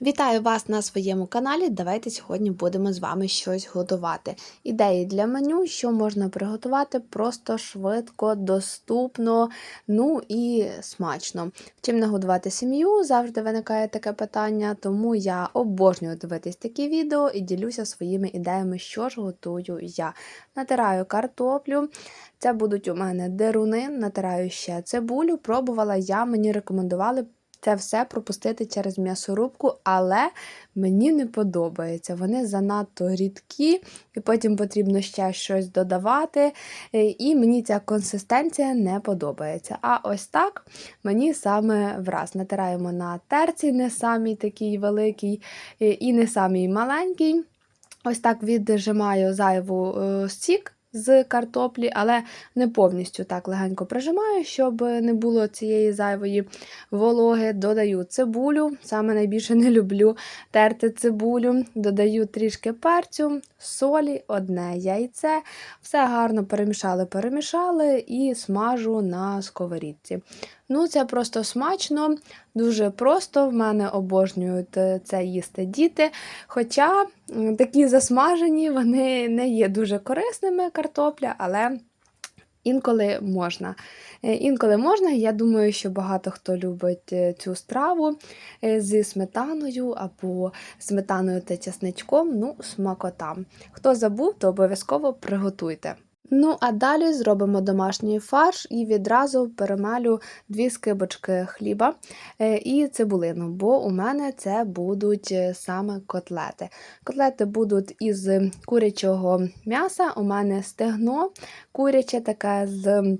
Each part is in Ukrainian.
Вітаю вас на своєму каналі. Давайте сьогодні будемо з вами щось готувати. Ідеї для меню, що можна приготувати просто швидко, доступно, ну і смачно. Чим нагодувати сім'ю? Завжди виникає таке питання, тому я обожнюю дивитись такі відео і ділюся своїми ідеями, що ж готую я. Натираю картоплю. Це будуть у мене деруни, натираю ще цибулю. Пробувала я, мені рекомендували це все пропустити через м'ясорубку, але мені не подобається. Вони занадто рідкі, і потім потрібно ще щось додавати. е, І мені ця консистенція не подобається. А ось так мені саме враз. Натираємо на терці, не самий такий великий е, і не самий маленький. Ось так віджимаю зайву е, сік з картоплі, але не повністю так легенько прижимаю, щоб не було цієї зайвої вологи. Додаю цибулю. Саме найбільше не люблю терти цибулю. Додаю трішки перцю, солі, одне яйце. Все гарно перемішали, перемішали і смажу на сковорідці. Ну, це просто смачно, дуже просто. В мене обожнюють е, це їсти діти. Хоча такі засмажені, вони не є дуже корисними картопля, але інколи можна. Е, Інколи можна, я думаю, що багато хто любить е, цю страву зі сметаною або сметаною та часничком, ну, смакота. Хто забув, то обов'язково приготуйте. Ну, а далі зробимо домашній фарш і відразу перемелю дві скибочки хліба е, і цибулину, бо у мене це будуть е, саме котлети. Котлети будуть із курячого м'яса, у мене стегно куряче таке з.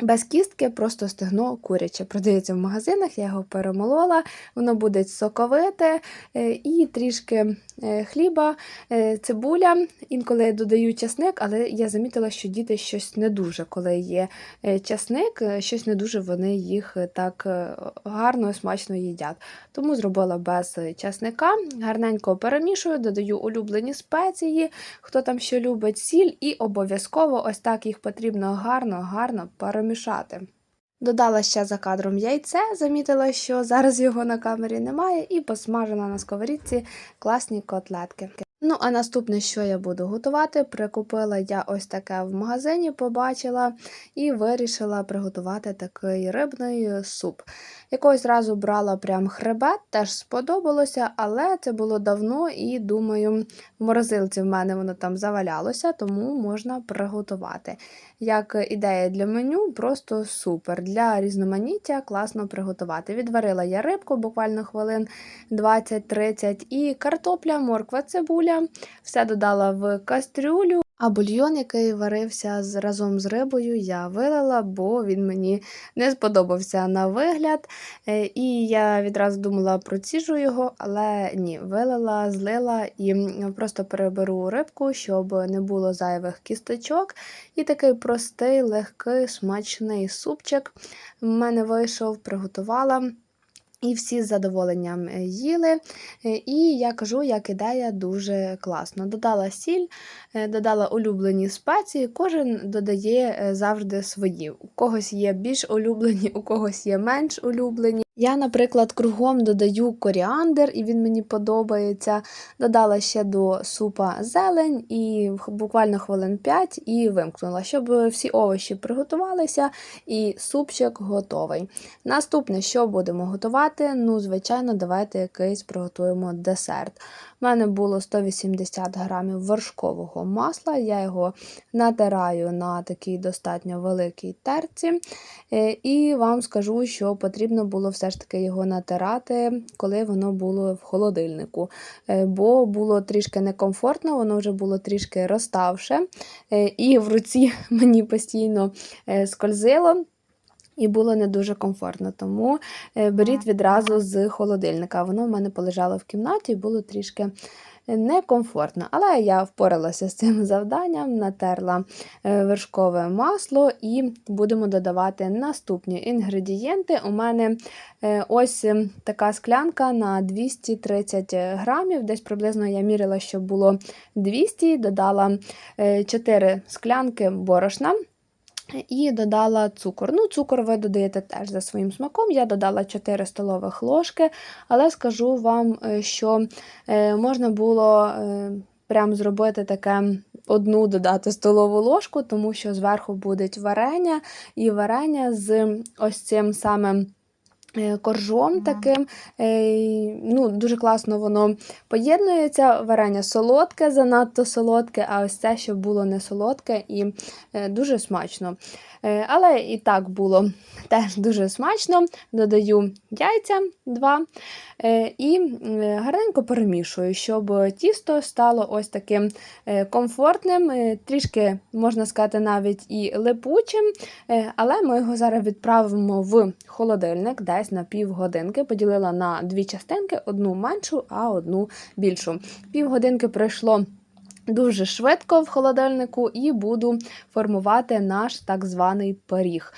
Без кістки, просто стегно куряче. Продається в магазинах, я його перемолола, воно буде соковите е, і трішки хліба, е, цибуля. Інколи додаю часник, але я замітила, що діти щось не дуже, коли є е, часник, е, щось не дуже вони їх е, так е, гарно смачно їдять. Тому зробила без часника, гарненько перемішую, додаю улюблені спеції, хто там що любить, сіль, і обов'язково ось так їх потрібно гарно-гарно перемішати. Додала ще за кадром яйце, замітила, що зараз його на камері немає, і посмажена на сковорідці класні котлетки. Ну, а наступне, що я буду готувати, прикупила я ось таке в магазині, побачила і вирішила приготувати такий рибний суп. Якогось разу брала прям хребет, теж сподобалося, але це було давно і думаю, в морозилці в мене воно там завалялося, тому можна приготувати. Як ідея для меню, просто супер. Для різноманіття класно приготувати. Відварила я рибку буквально хвилин 20-30 і картопля, морква, цибуля. Все додала в кастрюлю. А бульйон, який варився з, разом з рибою, я вилила, бо він мені не сподобався на вигляд. Е, І я відразу думала проціжу його, але ні, вилила, злила і просто переберу рибку, щоб не було зайвих кісточок. І такий простий, легкий, смачний супчик в мене вийшов, приготувала. І всі з задоволенням е, їли. Е, І я кажу, як ідея дуже класно. Додала сіль, е, додала улюблені спеції, кожен додає завжди свої. У когось є більш улюблені, у когось є менш улюблені. Я, наприклад, кругом додаю коріандр, і він мені подобається. Додала ще до супа зелень і буквально хвилин 5 і вимкнула, щоб всі овочі приготувалися і супчик готовий. Наступне, що будемо готувати? Ну, звичайно, давайте якийсь приготуємо десерт. У мене було 180 грамів вершкового масла, я його натираю на такій достатньо великій терці. Е, І вам скажу, що потрібно було все ж таки його натирати, коли воно було в холодильнику. Е, Бо було трішки некомфортно, воно вже було трішки розставше, е, і в руці мені постійно е, скользило. І було не дуже комфортно, тому е, беріть відразу з холодильника. Воно в мене полежало в кімнаті і було трішки е, некомфортно. Але я впоралася з цим завданням, натерла е, вершкове масло і будемо додавати наступні інгредієнти. У мене ось е, така склянка на 230 грамів. Десь приблизно я міряла, що було 200, додала 4 склянки борошна. І додала цукор. Ну, цукор ви додаєте теж за своїм смаком. Я додала 4 столових ложки, але скажу вам, е, що е, можна було е, прям зробити таке одну додати столову ложку, тому що зверху буде варення, і варення з ось цим самим. Е, Коржом таким, е, ну, дуже класно воно поєднується. Варення солодке, занадто солодке, а ось це, щоб було не солодке і е, дуже смачно. Але і так було теж дуже смачно. Додаю яйця два і гарненько перемішую, щоб тісто стало ось таким комфортним, трішки, можна сказати, навіть і липучим. Але ми його зараз відправимо в холодильник десь на півгодинки. Поділила на дві частинки: одну меншу, а одну більшу. Півгодинки пройшло. Дуже швидко в холодильнику і буду формувати наш так званий пиріг.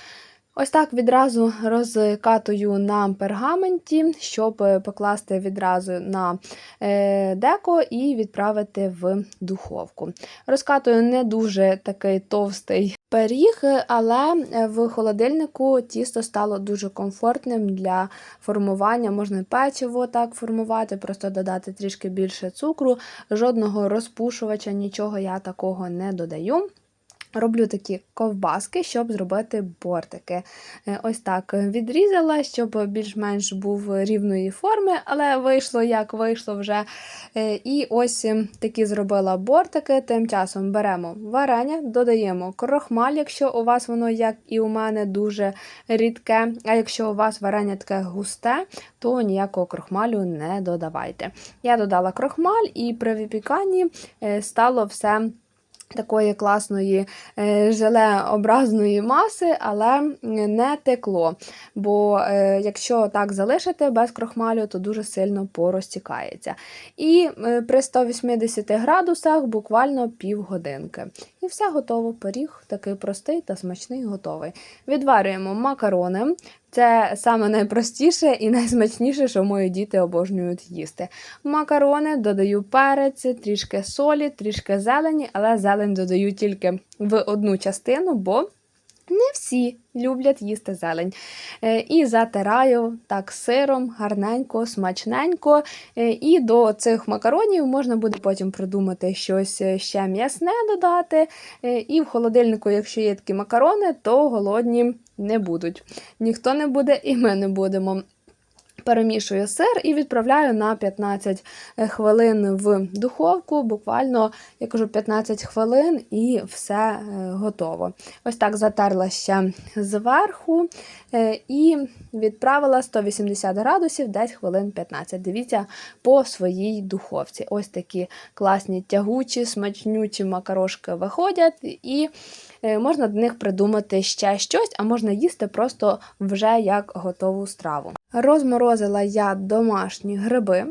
Ось так відразу розкатую на пергаменті, щоб е, покласти відразу на е, деко і відправити в духовку. Розкатую не дуже такий товстий пиріг, але е, в холодильнику тісто стало дуже комфортним для формування. Можна печиво так формувати, просто додати трішки більше цукру, жодного розпушувача, нічого я такого не додаю. Роблю такі ковбаски, щоб зробити бортики. Е, Ось так відрізала, щоб більш-менш був рівної форми, але вийшло як вийшло вже. Е, І ось е, такі зробила бортики. Тим часом беремо варення, додаємо крохмаль, якщо у вас воно, як і у мене, дуже рідке. А якщо у вас варення таке густе, то ніякого крохмалю не додавайте. Я додала крохмаль, і при випіканні е, стало все такої класної желе желеобразної маси, але не текло. Бо е, якщо так залишити без крохмалю, то дуже сильно порозтікається. І е, при 180 градусах буквально півгодинки. І все готово. Пиріг такий простий та смачний, готовий. Відварюємо макарони. Це саме найпростіше і найсмачніше, що мої діти обожнюють їсти. Макарони додаю перець, трішки солі, трішки зелені, але зелень додаю тільки в одну частину, бо не всі люблять їсти зелень. Е, І затираю так сиром, гарненько, смачненько. Е, І до цих макаронів можна буде потім придумати щось ще м'ясне додати. Е, І в холодильнику, якщо є такі макарони, то голодні не будуть. Ніхто не буде, і ми не будемо. Перемішую сир і відправляю на 15 хвилин в духовку. Буквально, я кажу, 15 хвилин і все е, готово. Ось так затерла ще зверху е, і відправила 180 градусів десь хвилин 15. Дивіться по своїй духовці. Ось такі класні тягучі, смачнючі макарошки виходять, і е, можна до них придумати ще щось, а можна їсти просто вже як готову страву. Розморозила я домашні гриби.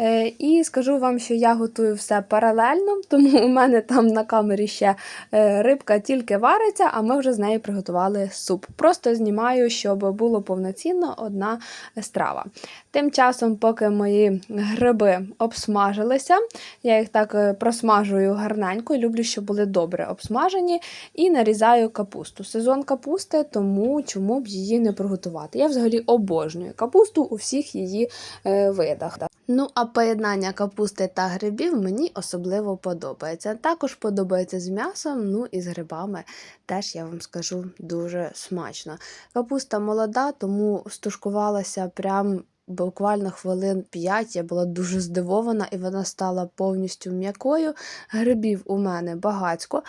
Е, І скажу вам, що я готую все паралельно, тому у мене там на камері ще е, рибка тільки вариться, а ми вже з нею приготували суп. Просто знімаю, щоб було повноцінно одна страва. Тим часом, поки мої гриби обсмажилися, я їх так е, просмажую гарненько, люблю, щоб були добре обсмажені, і нарізаю капусту. Сезон капусти, тому чому б її не приготувати. Я взагалі обожнюю капусту у всіх її е, видах. Ну, а поєднання капусти та грибів мені особливо подобається. Також подобається з м'ясом, ну і з грибами теж я вам скажу дуже смачно. Капуста молода, тому стушкувалася прям. Буквально хвилин 5 я була дуже здивована, і вона стала повністю м'якою. Грибів у мене багацько,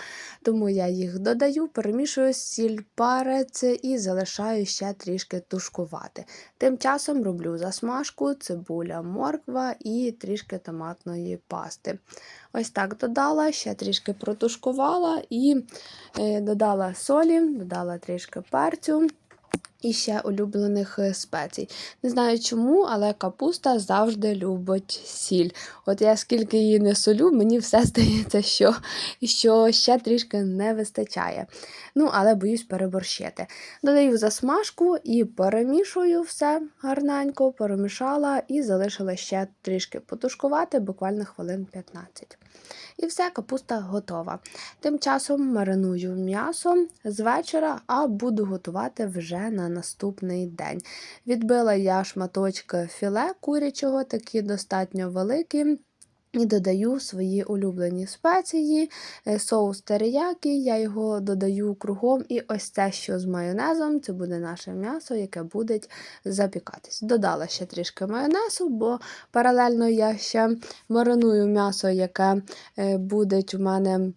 тому я їх додаю, перемішую сіль, перець і залишаю ще трішки тушкувати. Тим часом роблю засмажку, цибуля, морква і трішки томатної пасти. Ось так додала, ще трішки протушкувала і е, додала солі, додала трішки перцю. І ще улюблених е, спецій. Не знаю чому, але капуста завжди любить сіль. От я скільки її не солю, мені все здається, що, що ще трішки не вистачає. Ну, але боюсь переборщити. Додаю засмажку і перемішую все гарненько, перемішала і залишила ще трішки потушкувати, буквально хвилин 15. І все, капуста готова. Тим часом мариную м'ясо з вечора, а буду готувати вже на наступний день. Відбила я шматочки філе курячого, такі достатньо великі. І додаю свої улюблені спеції, е, соус териякі, я його додаю кругом. І ось це, що з майонезом, це буде наше м'ясо, яке буде запікатись. Додала ще трішки майонезу, бо паралельно я ще мариную м'ясо, яке е, буде у мене.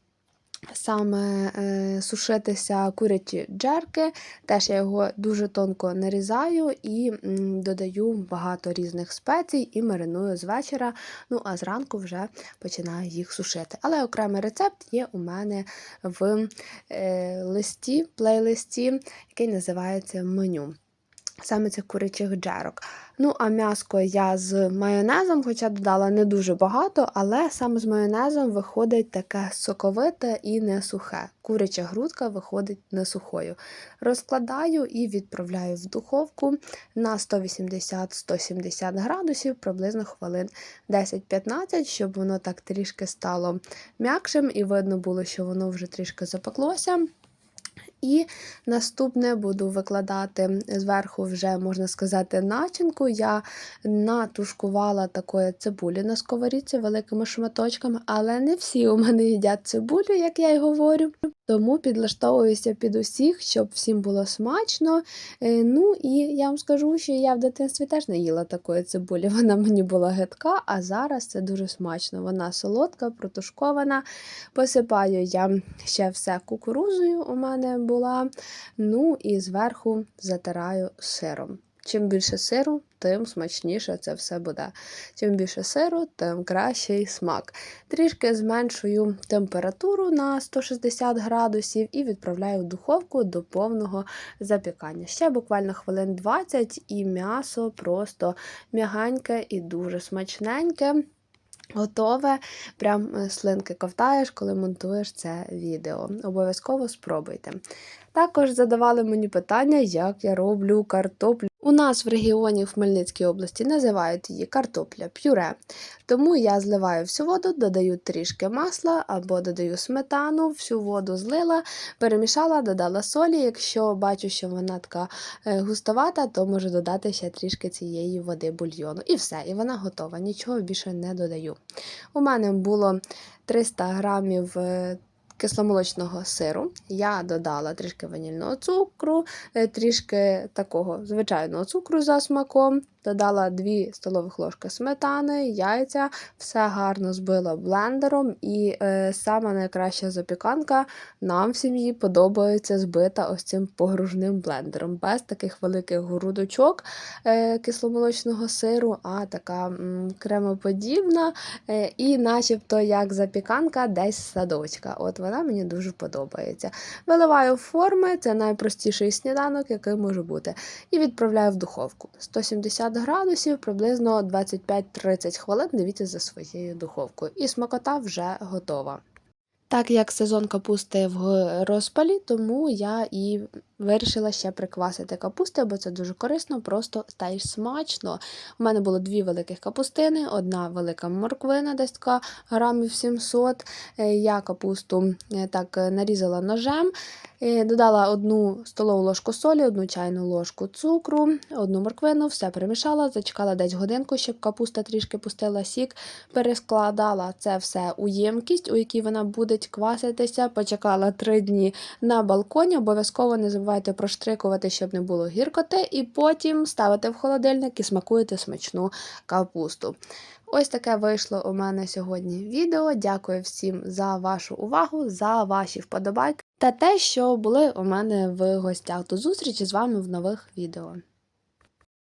Саме е, сушитися курячі джерки, теж я його дуже тонко нарізаю і додаю багато різних спецій і мариную з вечора. Ну а зранку вже починаю їх сушити. Але окремий рецепт є у мене в е, листі, плейлисті, який називається меню. Саме цих курячих джерок. Ну, а м'яско я з майонезом, хоча додала не дуже багато, але саме з майонезом виходить таке соковите і не сухе. Куряча грудка виходить не сухою. Розкладаю і відправляю в духовку на 180-170 градусів приблизно хвилин 10-15, щоб воно так трішки стало м'якшим і видно було, що воно вже трішки запеклося. І наступне буду викладати зверху, вже, можна сказати, начинку. Я натушкувала такої цибулі на сковорідці великими шматочками, але не всі у мене їдять цибулю, як я й говорю. Тому підлаштовуюся під усіх, щоб всім було смачно. Е, Ну і я вам скажу, що я в дитинстві теж не їла такої цибулі. Вона мені була гидка, а зараз це дуже смачно. Вона солодка, протушкована. Посипаю я ще все кукурузою у мене була. Ну і зверху затираю сиром. Чим більше сиру, тим смачніше це все буде. Чим більше сиру, тим кращий смак. Трішки зменшую температуру на 160 градусів і відправляю в духовку до повного запікання. Ще буквально хвилин 20 і м'ясо просто м'ягеньке і дуже смачненьке. Готове, прям е, слинки ковтаєш, коли монтуєш це відео. Обов'язково спробуйте. Також задавали мені питання, як я роблю картоплю. У нас в регіоні в Хмельницькій області називають її картопля пюре. Тому я зливаю всю воду, додаю трішки масла або додаю сметану, всю воду злила, перемішала, додала солі. Якщо бачу, що вона така е, густовата, то можу додати ще трішки цієї води бульйону. І все, і вона готова. Нічого більше не додаю. У мене було 300 грамів. Кисломолочного сиру. Я додала трішки ванільного цукру, е, трішки такого звичайного цукру за смаком, додала 2 столових ложки сметани, яйця, все гарно збила блендером. І е, сама найкраща запіканка нам в сім'ї подобається збита ось цим погружним блендером, без таких великих грудочок е, кисломолочного сиру, а така м, кремоподібна, е, і начебто як запіканка десь садочка. От вона мені дуже подобається. Виливаю форми, це найпростіший сніданок, який може бути. І відправляю в духовку. 170 градусів, приблизно 25-30 хвилин. Дивіться за своєю духовкою. І смакота вже готова. Так як сезон капусти в розпалі, тому я і вирішила ще приквасити капусти, бо це дуже корисно, просто та й смачно. У мене було дві великих капустини, одна велика морквина, десь така грамів 700. Е, Я капусту е, так е, нарізала ножем. Додала одну столову ложку солі, одну чайну ложку цукру, одну морквину, все перемішала, зачекала десь годинку, щоб капуста трішки пустила сік, перескладала це все у ємкість, у якій вона буде кваситися. Почекала три дні на балконі. Обов'язково не забувайте проштрикувати, щоб не було гіркоти, і потім ставите в холодильник і смакуєте смачну капусту. Ось таке вийшло у мене сьогодні відео. Дякую всім за вашу увагу, за ваші вподобайки та те, що були у мене в гостях. До зустрічі з вами в нових відео.